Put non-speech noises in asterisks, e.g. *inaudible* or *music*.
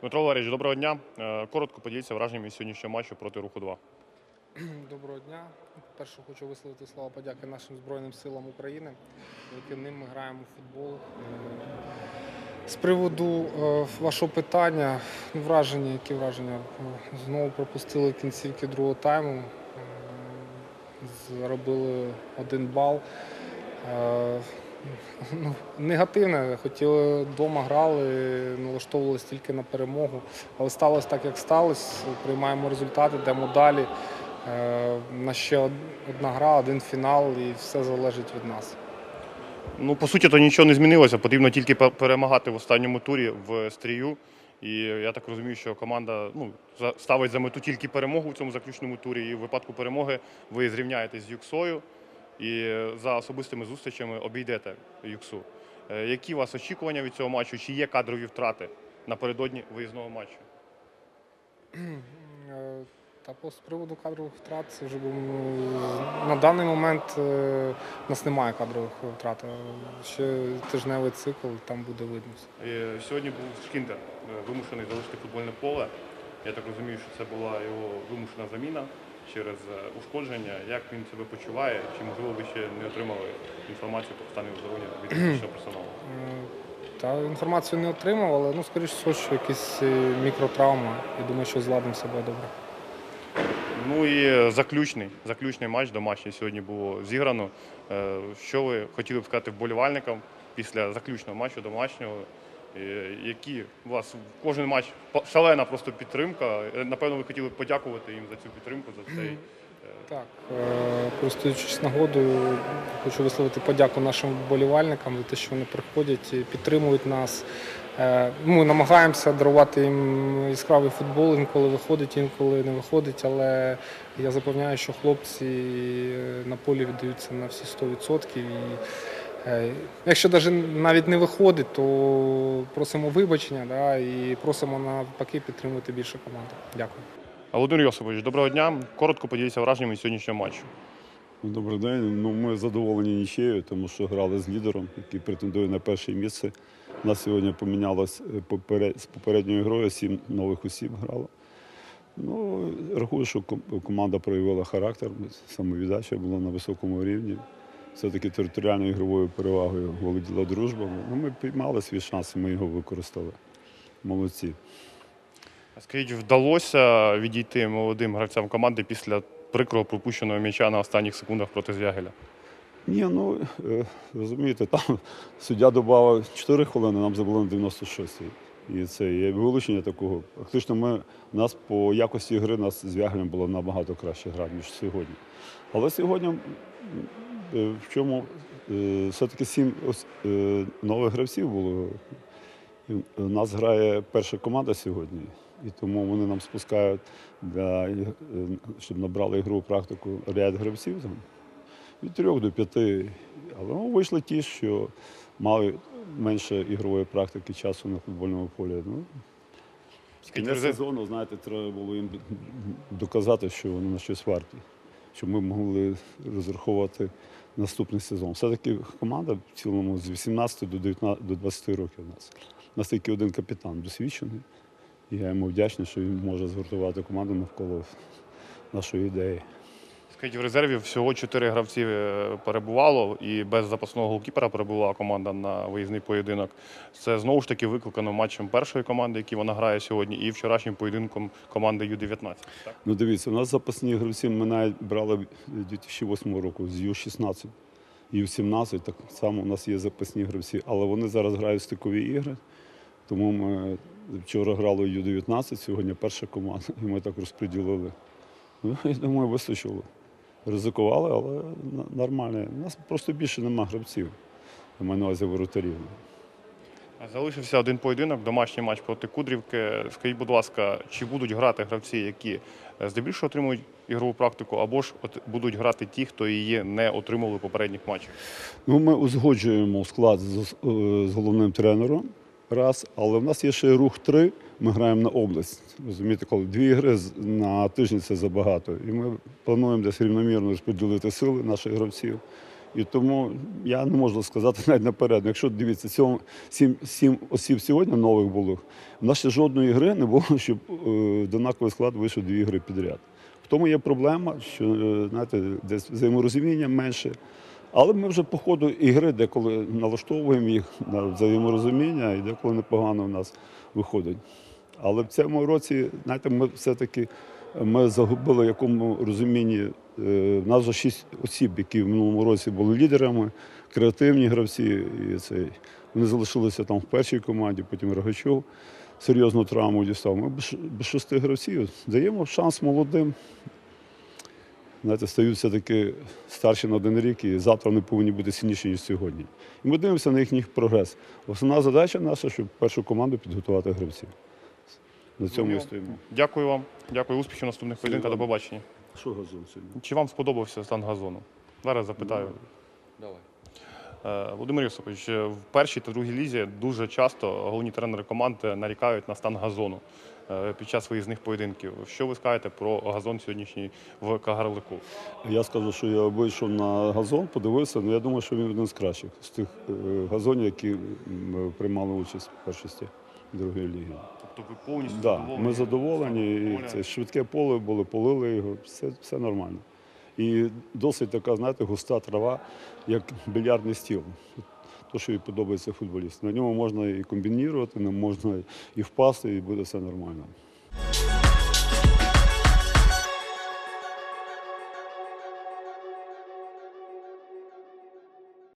Дмитро Валерійович, доброго дня. Е, Коротко поділіться враженнями сьогоднішнього матчу проти руху 2. *clears throat* Доброго дня. Перше хочу висловити слова подяки нашим Збройним силам України, яким ним ми граємо у футбол. З приводу е, вашого питання, ну, враження, які враження? Е, Знову пропустили кінцівки другого тайму, заробили один бал. *laughs* Ну, негативне, хотіли вдома грали, налаштовувалися тільки на перемогу. Але сталося так, як сталося. Приймаємо результати, йдемо далі. Е, На ще одна гра, один фінал, і все залежить від нас. Ну, по суті, то нічого не змінилося. Потрібно тільки перемагати в останньому турі в стрію. І я так розумію, що команда ну, ставить за мету тільки перемогу в цьому заключному турі. І в випадку перемоги ви зрівняєтесь з Юксою і за особистими зустрічами обійдете Юксу. Е, Які у вас очікування від цього матчу? Чи є кадрові втрати напередодні виїзного матчу? Е, Та по з приводу кадрових втрат, це вже е, на даний момент е, у нас немає кадрових втрат. Е, Ще тижневий цикл, там буде видно. все. Е, Сьогодні був Шкіндер е, вимушений залишити футбольне поле. Я так розумію, що це була його вимушена заміна через е, ушкодження. Як він себе почуває? Чи можливо ви ще не отримали інформацію про стан його здоров'я від *clears throat* медичного персоналу? Е, Та інформацію не отримав, але ну, скоріш всього, що якісь е, мікротравма. Я думаю, що зладимо себе добре. Ну і заключний, заключний матч домашній сьогодні було зіграно. Що ви хотіли б сказати вболівальникам після заключного матчу домашнього? Е, Які у вас кожен матч шалена просто підтримка. Е, Напевно, ви хотіли подякувати їм за цю підтримку, за цей. е, Так, користуючись нагодою, хочу висловити подяку нашим вболівальникам за те, що вони приходять і підтримують нас. Ми намагаємося дарувати їм яскравий футбол, інколи виходить, інколи не виходить, але я запевняю, що хлопці на полі віддаються на всі 100%. І якщо навіть навіть не виходить, то просимо вибачення да, і просимо навпаки підтримувати більше команди. Дякую. Володимир Йосипович, доброго дня. Коротко поділіться враженнями сьогоднішнього матчу. Добрий день. Ну, ми задоволені нічією, тому що грали з лідером, який претендує на перше місце. У нас сьогодні помінялось е, з попередньою грою, сім нових осіб грало. Ну, рахую, що команда проявила характер, самовіддача була на високому рівні. Все-таки територіальною ігровою перевагою володіла дружба. Ну, ми піймали свій шанс, і ми його використали. Молодці. Скажіть, вдалося відійти молодим гравцям команди після прикрого пропущеного м'яча на останніх секундах проти Звягеля? Ні, ну е, розумієте, там суддя додав 4 хвилини, нам забули на 96 І це є вилучення такого. Фактично, ми нас по якості гри нас з Вягелем було набагато краще гра, ніж сьогодні. Але сьогодні в чому е, все-таки сім е, нових гравців було. У нас грає перша команда сьогодні, і тому вони нам спускають для е, щоб набрали ігрову практику ряд гравців. Там від трьох до п'яти. Але ну, вийшли ті, що мали менше ігрової практики часу на футбольному полі. Ну, кінець сезону, знаєте, треба було їм доказати, що вони на щось варті, щоб ми могли розраховувати наступний сезон. Все-таки команда в цілому з 18 до 19, до 20 років у нас. У нас тільки один капітан досвідчений. І я йому вдячний, що він може згуртувати команду навколо нашої ідеї. В резерві всього чотири гравці е, перебувало, і без запасного голкіпера перебувала команда на виїзний поєдинок. Це знову ж таки викликано матчем першої команди, який вона грає сьогодні, і вчорашнім поєдинком команди Ю-19. Так? Ну дивіться, у нас запасні гравці ми навіть брали 2008 року з Ю-16 і Ю-17. Так само у нас є запасні гравці, але вони зараз грають стикові ігри. Тому ми вчора грали Ю-19, сьогодні перша команда, і ми так розподілили. Ну, я думаю, вистачило. Ризикували, але нормально. У нас просто більше нема гравців. Я маю на увазі воротарів. Залишився один поєдинок, домашній матч проти Кудрівки. Скажіть, будь ласка, чи будуть грати гравці, які е, здебільшого отримують ігрову практику, або ж будуть грати ті, хто її не отримували в попередніх матчах? Ну, ми узгоджуємо склад з, е, з головним тренером. Раз, але в нас є ще рух 3, ми граємо на область. Розумієте, коли дві ігри на тиждень це забагато. І ми плануємо десь рівномірно розподілити сили наших гравців І тому я не можу сказати *laughs* навіть наперед. Якщо дивіться, сьом, сім, сім осіб сьогодні нових було, в нас ще жодної гри не було, *laughs* щоб е, однаковий склад вийшов дві гри підряд. В тому є проблема, що е, знаєте, десь взаєморозуміння менше. Але ми вже по ходу ігри деколи налаштовуємо їх на взаєморозуміння і деколи непогано в нас виходить. Але в цьому році, знаєте, ми все-таки ми загубили в якому розумінні. е, В нас вже шість осіб, які в минулому році були лідерами, креативні гравці. І це, вони залишилися там в першій команді, потім Рогачов серйозну травму дістав. Ми без, шести гравців даємо шанс молодим. Знаєте, стають все-таки старші на один рік, і завтра вони повинні бути сильніші, ніж сьогодні. І ми дивимося на їхній прогрес. Основна задача наша, щоб першу команду підготувати гравців. На цьому і стоїмо. Дякую вам. Дякую, успіхів наступних поєдинках. До побачення. Що газон сьогодні? Чи вам сподобався стан газону? Зараз запитаю. Давай. Е, Володимир Йосипович, е, в першій та другій лізі дуже часто головні тренери команд нарікають на стан газону е, під час виїзних поєдинків. Що ви скажете про газон сьогоднішній в Кагарлику? Я скажу, що я вийшов на газон, подивився, ну я думаю, що він один з кращих з тих е, газонів, які приймали участь в першості другої ліги. Тобто ви повністю Да, задоволені? ми задоволені. І це швидке поле було, полили його, все, все нормально. І досить така, знаєте, густа трава, як більярдний стіл. То, що їй подобається футболісту. На ньому можна і комбінувати, на можна і впасти, і буде все нормально.